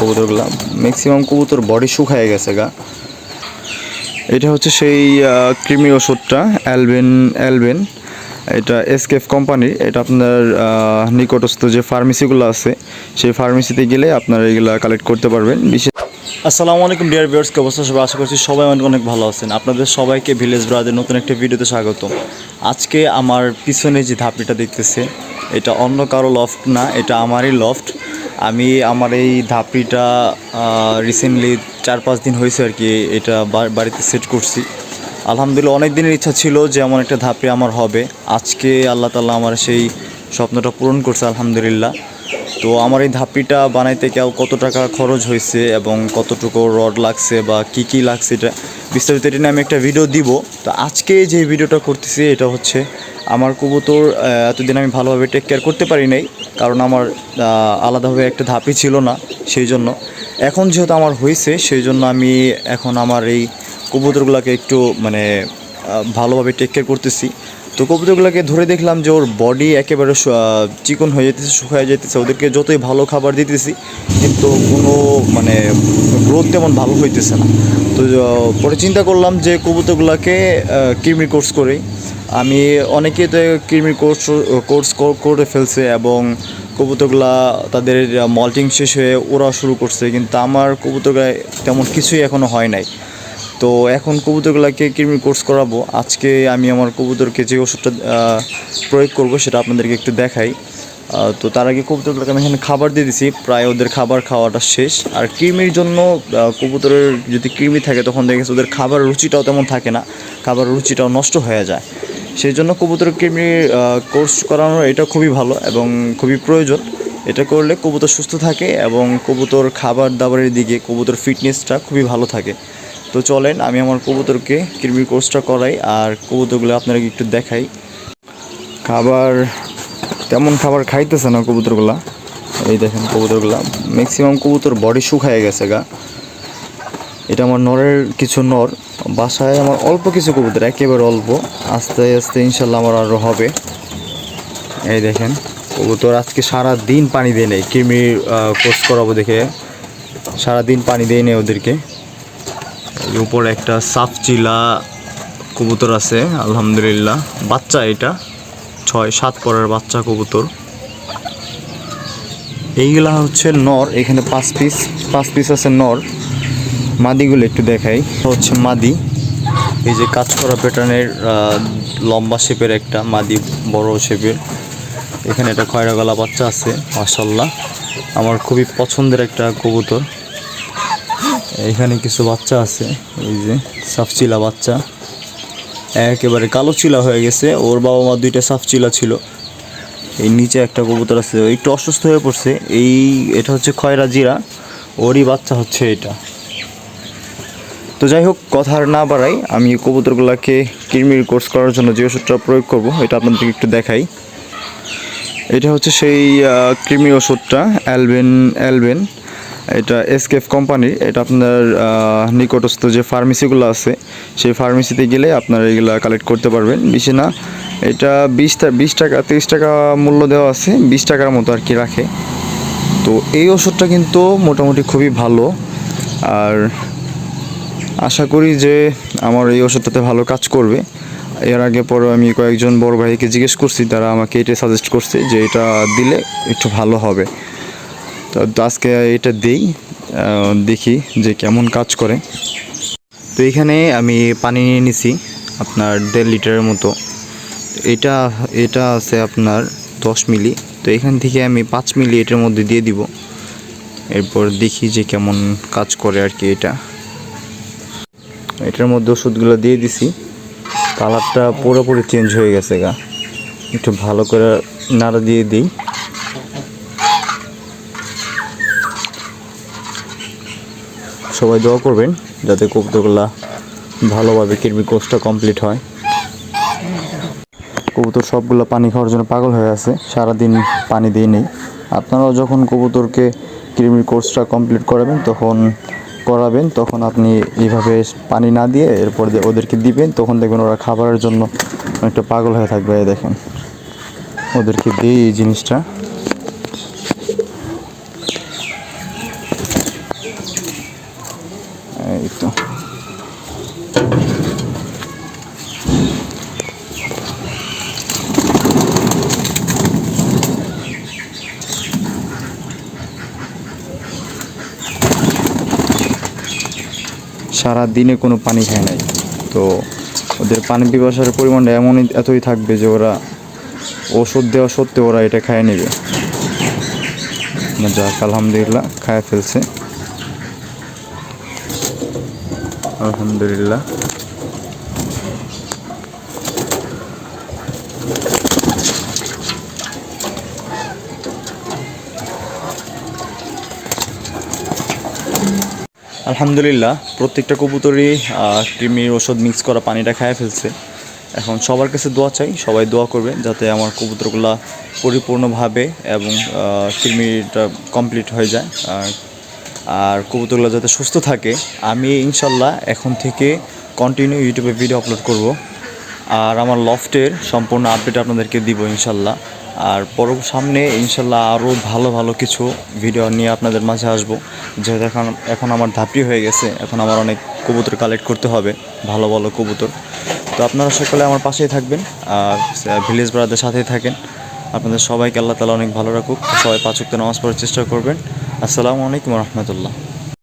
কবুতরগুলো ম্যাক্সিমাম কবুতর বডি শুকায় গেছে গা। এটা হচ্ছে সেই ক্রিমি ওষুধটা অ্যালবেন অ্যালবেন এটা এসকেফ কোম্পানির এটা আপনার নিকটস্থ যে ফার্মেসিগুলো আছে, সেই ফার্মেসিতে গেলে আপনারা এগুলো কালেক্ট করতে পারবেন। বিশেষ আসসালামু আলাইকুম ডিয়ার ভিউয়ার্স অবস্থা? সবাই আশা করছি সবাই অনেক অনেক ভালো আছেন। আপনাদের সবাইকে ভিলেজ ব্রাদের নতুন একটা ভিডিওতে স্বাগত আজকে আমার পিছনে যে ধাপড়িটা দেখতেছে, এটা অন্য কারও লফট না, এটা আমারই লফট আমি আমার এই ধাপড়িটা রিসেন্টলি চার পাঁচ দিন হয়েছে আর কি এটা বাড়িতে সেট করছি। আলহামদুলিল্লাহ অনেক দিনের ইচ্ছা ছিল যে এমন একটা ধাপড়ি আমার হবে। আজকে আল্লাহ তাল্লাহ আমার সেই স্বপ্নটা পূরণ করছে আলহামদুলিল্লাহ। তো আমার এই ধাপড়িটা বানাইতে কেউ কত টাকা খরচ হয়েছে এবং কতটুকু রড লাগছে বা কি কি লাগছে এটা বিস্তারিত এটা নিয়ে আমি একটা ভিডিও দিব। তো আজকে যে ভিডিওটা করতেছি এটা হচ্ছে আমার কবুতর এতদিন আমি ভালোভাবে টেক কেয়ার করতে পারি নাই, কারণ আমার আলাদাভাবে একটা ধাপই ছিল না সেই জন্য। এখন যেহেতু আমার হয়েছে, সেই জন্য আমি এখন আমার এই কবুতরগুলোকে একটু মানে ভালোভাবে টেক কেয়ার করতেছি। তো কবুতরগুলোকে ধরে দেখলাম যে ওর বডি একেবারে চিকন হয়ে যেতেছে, শুকায় যেতেছে, ওদেরকে যতই ভালো খাবার দিতেছি, কিন্তু কোনো মানে গ্রোথ তেমন ভালো হইতেছে না। তো পরে চিন্তা করলাম যে কবুতরগুলোকে কৃমি কোর্স করি আমি অনেকে তো কৃমির কোর্স কোর্স করে ফেলছে এবং কবুতরগুলা তাদের মল্টিং শেষ হয়ে ওরা শুরু করছে, কিন্তু আমার কবুতরগুলো তেমন কিছুই এখনও হয় নাই। তো এখন কবুতরগুলোকে কৃমি কোর্স করাবো। আজকে আমি আমার কবুতরকে যে ওষুধটা প্রয়োগ করব সেটা আপনাদেরকে একটু দেখাই। তো তার আগে কবুতরগুলোকে আমি এখানে খাবার দিয়ে দিছি। প্রায় ওদের খাবার খাওয়াটা শেষ। আর কৃমির জন্য কবুতরের যদি কৃমি থাকে, তখন দেখেছি ওদের খাবার রুচিটাও তেমন থাকে না। খাবার রুচিটাও নষ্ট হয়ে যায়। সেই জন্য কবুতরের কৃমির কোর্স করানো এটা খুবই ভালো এবং খুবই প্রয়োজন। এটা করলে কবুতর সুস্থ থাকে এবং কবুতর খাবার দাবারের দিকে, কবুতর ফিটনেসটা খুবই ভালো থাকে। তো চলেন, আমি আমার কবুতরকে কৃমির কোর্সটা করাই আর কবুতরগুলো আপনারা একটু দেখাই। খাবার, তেমন খাবার খাইতেছে না কবুতরগুলা। এই দেখেন কবুতরগুলা। ম্যাক্সিমাম কবুতর বডি শুকায় গেছে গা। এটা আমার নরের কিছু নর। বাসায় আমার অল্প কিছু কবুতর, একেবারে অল্প। আস্তে আস্তে ইনশাল্লাহ আমার আরও হবে। এই দেখেন, কবুতর আজকে সারা দিন পানি দিয়ে নেই। কৃমির কোর্স করাবো দেখে। সারা দিন পানি দিয়ে নেই ওদেরকে। উপরে একটা সাফ চিলা কবুতর আছে, আলহামদুলিল্লাহ। বাচ্চা এটা, ছয়, সাত পরের বাচ্চা কবুতর। এইগুলা হচ্ছে নর, এখানে পাঁচ পিস পাঁচ পিস আছে নর। মাদিগুলো একটু দেখাই। হচ্ছে মাদি। এই যে কাজ করা প্যাটার্নের লম্বা শেপের একটা মাদি, বড় শেপের এখানে একটা খয়রা গলা বাচ্চা আছে মাসাল্লাহ আমার খুবই পছন্দের একটা কবুতর। এখানে কিছু বাচ্চা আছে, এই যে সাফচিলা বাচ্চা। একেবারে কালো চিলা হয়ে গেছে, ওর বাবা মা দুইটা সাফচিলা ছিল। এই নিচে একটা কবুতর আছে একটু অসুস্থ হয়ে পড়ছে। এই, এটা হচ্ছে খয়রা জিরা ওরই বাচ্চা হচ্ছে এটা। তো যাই হোক, কথা না বাড়াই, আমি কবুতরগুলোকে কৃমির কোর্স করার জন্য যে ওষুধটা প্রয়োগ করব এটা আপনাদেরকে একটু দেখাই। এটা হচ্ছে সেই কৃমি ওষুধটা, অ্যালবেন অ্যালবেন। এটা এসকেফ কোম্পানির এটা আপনার নিকটস্থ যে ফার্মেসিগুলো আছে, সেই ফার্মেসিতে গেলে আপনারা এগুলো কালেক্ট করতে পারবেন। বেশি না, এটা বিশটা বিশ টাকা, তিরিশ টাকা মূল্য দেওয়া আছে, বিশ টাকার মতো আর কি রাখে। তো এই ওষুধটা কিন্তু মোটামুটি খুবই ভালো। আর আশা করি যে আমার এই ওষুধটাতে ভালো কাজ করবে। এর আগে পরে আমি কয়েকজন বড় ভাইকে জিজ্ঞেস করছি, তারা আমাকে এটা সাজেস্ট করছে যে এটা দিলে একটু ভালো হবে। তো আজকে এটা দিই দেখি যে কেমন কাজ করে। তো এখানে আমি পানি নিয়ে নিছি, আপনার দেড় লিটারের মতো। এটা এটা আছে আপনার দশ মিলি। তো এখান থেকে আমি পাঁচ মিলি এটার মধ্যে দিয়ে দিব। এরপর দেখি যে কেমন কাজ করে আর কি এটা। এটার মধ্যে ওষুধগুলো দিয়ে দিছি। কালারটা পুরোপুরি চেঞ্জ হয়ে গেছে গা। একটু ভালো করে নাড়া দিয়ে দিই। সবাই দোয়া করবেন যাতে কবুতরগুলা ভালোভাবে কৃমি কোর্সটা কমপ্লিট হয়। কবুতর সবগুলো পানি খাওয়ার জন্য পাগল হয়ে আছে, সারাদিন পানি দিয়ে নেই। আপনারাও যখন কবুতরকে কৃমির কোর্সটা কমপ্লিট করাবেন, তখন করাবেন, তখন আপনি এইভাবে পানি না দিয়ে এরপর দিয়ে ওদেরকে দিবেন, তখন দেখবেন ওরা খাবারের জন্য একটা পাগল হয়ে থাকবে দেখেন। ওদেরকে দিই এই জিনিসটা। সারা দিনে কোনো পানি খায় নাই। তো ওদের পানি পিপাসার পরিমাণটা এমনই, এতই থাকবে যে ওরা ওষুধ দেওয়া সত্ত্বেও ওরা এটা খায় নেবে। যাক, আলহামদুলিল্লাহ, খায় ফেলছে। আলহামদুলিল্লাহ। আলহামদুলিল্লাহ, প্রত্যেকটা কবুতরই কৃমির ওষুধ মিক্স করা পানিটা খায় ফেলছে। এখন সবার কাছে দোয়া চাই, সবাই দোয়া করবে যাতে আমার কবুতরগুলা পরিপূর্ণভাবে এবং কৃমিটা কমপ্লিট হয়ে যায়। আর কবুতরগুলো যাতে সুস্থ থাকে, আমি ইনশাল্লাহ এখন থেকে কন্টিনিউ ইউটিউবে ভিডিও আপলোড করব। আর আমার লফটের সম্পূর্ণ আপডেট আপনাদেরকে দিব ইনশাল্লাহ। আর পর সামনে ইনশাল্লাহ আরও ভালো ভালো কিছু ভিডিও নিয়ে আপনাদের মাঝে আসব। যেহেতু এখন এখন আমার ধাপি হয়ে গেছে, এখন আমার অনেক কবুতর কালেক্ট করতে হবে, ভালো ভালো কবুতর। তো আপনারা সকলে আমার পাশেই থাকবেন, আর ভিলেজ ব্রাদার সাথেই থাকেন। আপনাদের সবাইকে আল্লাহ তালা অনেক ভালো রাখুক। সবাই পাঁচ ওয়াক্ত নামাজ পড়ার চেষ্টা করবেন। আসসালামু আলাইকুম রহমতুল্লাহ।